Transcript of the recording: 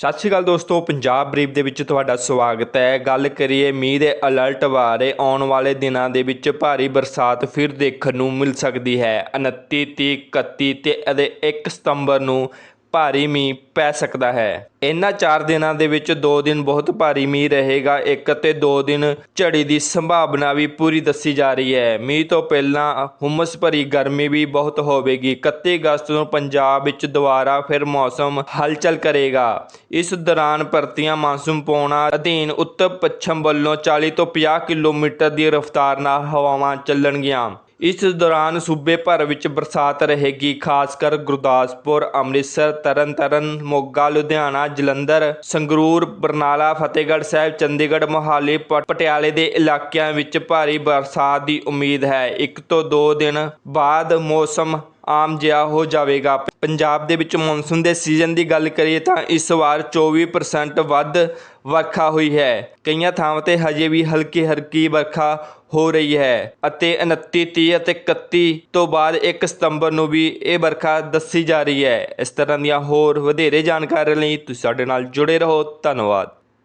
ਸਤਿ ਸ਼੍ਰੀ ਅਕਾਲ ਦੋਸਤੋ, ਪੰਜਾਬ ਬਰੀਫ ਦੇ ਵਿੱਚ ਤੁਹਾਡਾ ਸਵਾਗਤ ਹੈ। ਗੱਲ ਕਰੀਏ ਮੀਂਹ ਦੇ ਅਲਰਟ ਬਾਰੇ, ਆਉਣ ਵਾਲੇ ਦਿਨਾਂ ਦੇ ਵਿੱਚ ਭਾਰੀ ਬਰਸਾਤ ਫਿਰ ਦੇਖਣ ਨੂੰ ਮਿਲ ਸਕਦੀ ਹੈ। 29 30 31 ਤੇ ਅਤੇ 1 ਸਤੰਬਰ ਨੂੰ ਭਾਰੀ ਮੀਂਹ ਪੈ ਸਕਦਾ ਹੈ। ਇਹਨਾਂ 4 ਦਿਨਾਂ ਦੇ ਵਿੱਚ 2 ਦਿਨ ਬਹੁਤ ਭਾਰੀ ਮੀਂਹ ਰਹੇਗਾ। ਇੱਕ ਤੇ 2 ਦਿਨ ਝੜੀ ਦੀ ਸੰਭਾਵਨਾ ਵੀ ਪੂਰੀ ਦੱਸੀ ਜਾ ਰਹੀ ਹੈ। ਮੀਂਹ ਤੋਂ ਪਹਿਲਾਂ ਹੁਮਸ ਭਰੀ ਗਰਮੀ ਵੀ ਬਹੁਤ ਹੋਵੇਗੀ। 31 ਅਗਸਤ ਨੂੰ ਪੰਜਾਬ ਵਿੱਚ ਦੁਬਾਰਾ ਫਿਰ ਮੌਸਮ ਹਲਚਲ ਕਰੇਗਾ। ਇਸ ਦੌਰਾਨ ਭਰਤੀਆਂ ਮਾਨਸੂਨ ਪੌਣਾ ਅਧੀਨ ਉੱਤਰ ਪੱਛਮ ਵੱਲੋਂ 40 ਤੋਂ 50 ਕਿਲੋਮੀਟਰ ਦੀ ਰਫ਼ਤਾਰ ਨਾਲ ਹਵਾਵਾਂ ਚੱਲਣਗੀਆਂ। ਇਸ ਦੌਰਾਨ ਸੂਬੇ ਭਰ ਵਿੱਚ ਬਰਸਾਤ ਰਹੇਗੀ, ਖਾਸ ਕਰ ਗੁਰਦਾਸਪੁਰ, ਅੰਮ੍ਰਿਤਸਰ, ਤਰਨਤਾਰਨ, ਮੋਗਾ, ਲੁਧਿਆਣਾ, ਜਲੰਧਰ, ਸੰਗਰੂਰ, ਬਰਨਾਲਾ, ਫਤਿਹਗੜ੍ਹ ਸਾਹਿਬ, ਚੰਡੀਗੜ੍ਹ, ਮੋਹਾਲੀ ਪ- ਪਟਿਆਲੇ ਦੇ ਇਲਾਕਿਆਂ ਵਿੱਚ ਭਾਰੀ ਬਰਸਾਤ ਦੀ ਉਮੀਦ ਹੈ। ਇੱਕ ਤੋਂ ਦੋ ਦਿਨ ਬਾਅਦ ਮੌਸਮ ਆਮ ਜਿਹਾ ਹੋ ਜਾਵੇਗਾ। ਪੰਜਾਬ ਦੇ ਵਿੱਚ ਮੌਨਸੂਨ ਦੇ ਸੀਜ਼ਨ ਦੀ ਗੱਲ ਕਰੀਏ ਤਾਂ ਇਸ ਵਾਰ 24% ਵੱਧ ਵਰਖਾ ਹੋਈ ਹੈ। ਕਈਆਂ ਥਾਵਾਂ ਤੇ ਹਜੇ ਵੀ ਹਲਕੀ ਹਲਕੀ ਵਰਖਾ ਹੋ ਰਹੀ ਹੈ ਅਤੇ 29 30 ਅਤੇ 31 ਤੋਂ ਬਾਅਦ 1 ਸਤੰਬਰ ਨੂੰ ਵੀ ਇਹ ਵਰਖਾ ਦੱਸੀ ਜਾ ਰਹੀ ਹੈ। ਇਸ ਤਰ੍ਹਾਂ ਦੀਆਂ ਹੋਰ ਵਧੇਰੇ ਜਾਣਕਾਰੀ ਲਈ ਤੁਸੀਂ ਸਾਡੇ ਨਾਲ ਜੁੜੇ ਰਹੋ। ਧੰਨਵਾਦ।